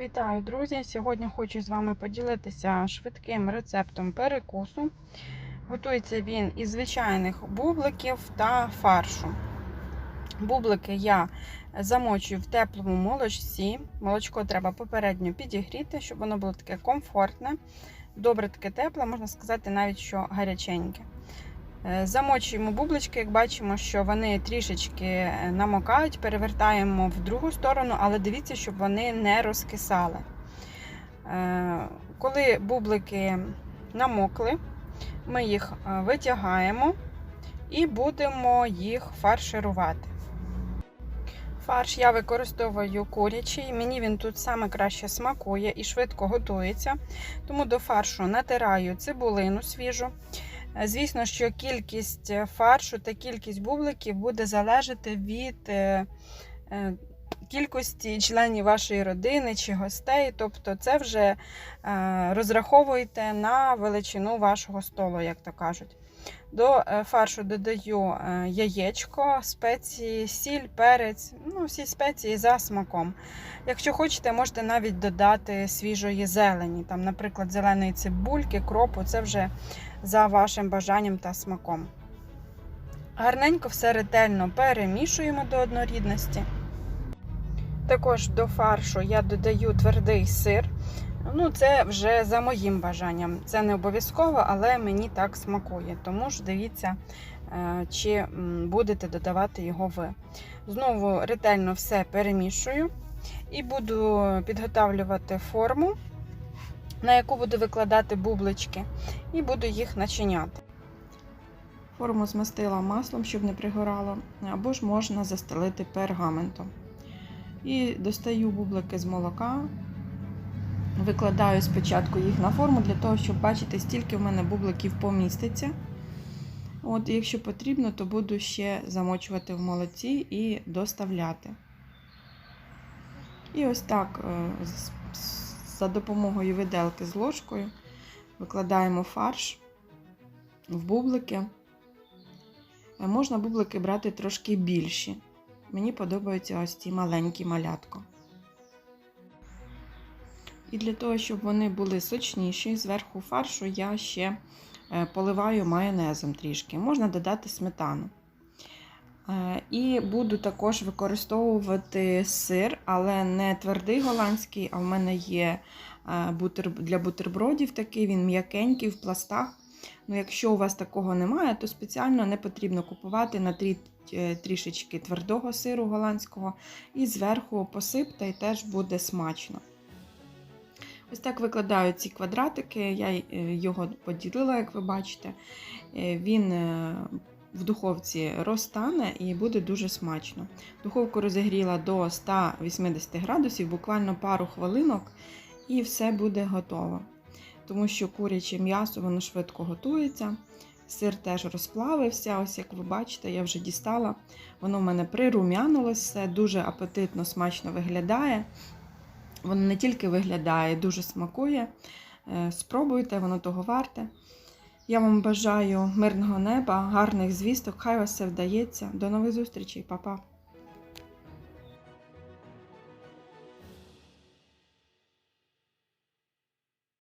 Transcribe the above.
Вітаю, друзі! Сьогодні хочу з вами поділитися швидким рецептом перекусу. Готується він із звичайних бубликів та фаршу. Бублики я замочую в теплому молочці. Молочко треба попередньо підігріти, щоб воно було таке комфортне, добре таке тепле, можна сказати, навіть що гаряченьке. Е, Замочуємо бублички, як бачимо, що вони трішечки намокають, перевертаємо в другу сторону, але дивіться, щоб вони не розкисали. Е, Коли бублики намокли, ми їх е, витягаємо і будемо їх фарширувати. Фарш я використовую курячий, мені він тут саме краще смакує і швидко готується. Тому до фаршу натираю цибулину свіжу. Звісно, що кількість фаршу та кількість бубликів буде залежати від е, е, кількості членів вашої родини чи гостей. Тобто, це вже розраховуєте на величину вашого столу, як то кажуть. До фаршу додаю яєчко, спеції, сіль, перець, ну, всі спеції за смаком. Якщо хочете, можете навіть додати свіжої зелені, там, наприклад, зеленої цибульки, кропу, це вже за вашим бажанням та смаком. Гарненько все ретельно перемішуємо до однорідності. Також до фаршу я додаю твердий сир. Ну, це вже за моїм бажанням. Це не обов'язково, але мені так смакує. Тому ж дивіться, чи будете додавати його ви. Знову ретельно все перемішую і буду підготавлювати форму, на яку буду викладати бублички, і буду їх начиняти. Форму змастила маслом, щоб не пригорало, або ж можна застелити пергаментом. І достаю бублики з молока. Викладаю спочатку їх на форму для того, щоб бачити, стільки в мене бубликів поміститься. От, Якщо потрібно, то буду ще замочувати в молоці і доставляти. І ось так, за допомогою виделки з ложкою, викладаємо фарш в бублики. Можна бублики брати трошки більші. Мені подобаються ось ці маленькі малятко. І для того, щоб вони були сочніші, зверху фаршу я ще поливаю майонезом трішки. Можна додати сметану. І буду також використовувати сир, але не твердий голландський, а в мене є для бутербродів такий, він м'якенький в пластах. Ну, Якщо у вас такого немає, то спеціально не потрібно купувати на трішечки твердого сиру голландського і зверху посипте і теж буде смачно. Ось так викладаю ці квадратики, я його поділила, як ви бачите. Він в духовці розтане і буде дуже смачно. Духовку розігріла до 180 градусів, буквально пару хвилинок, і все буде готово. Тому що куряче м'ясо воно швидко готується. Сир теж розплавився, ось як ви бачите, я вже дістала. Воно в мене прирум'янулося, дуже апетитно, смачно виглядає. Воно не тільки виглядає, дуже смакує. Спробуйте, воно того варте. Я вам бажаю мирного неба, гарних звісток, хай вас все вдається. До нових зустрічей, Па-па!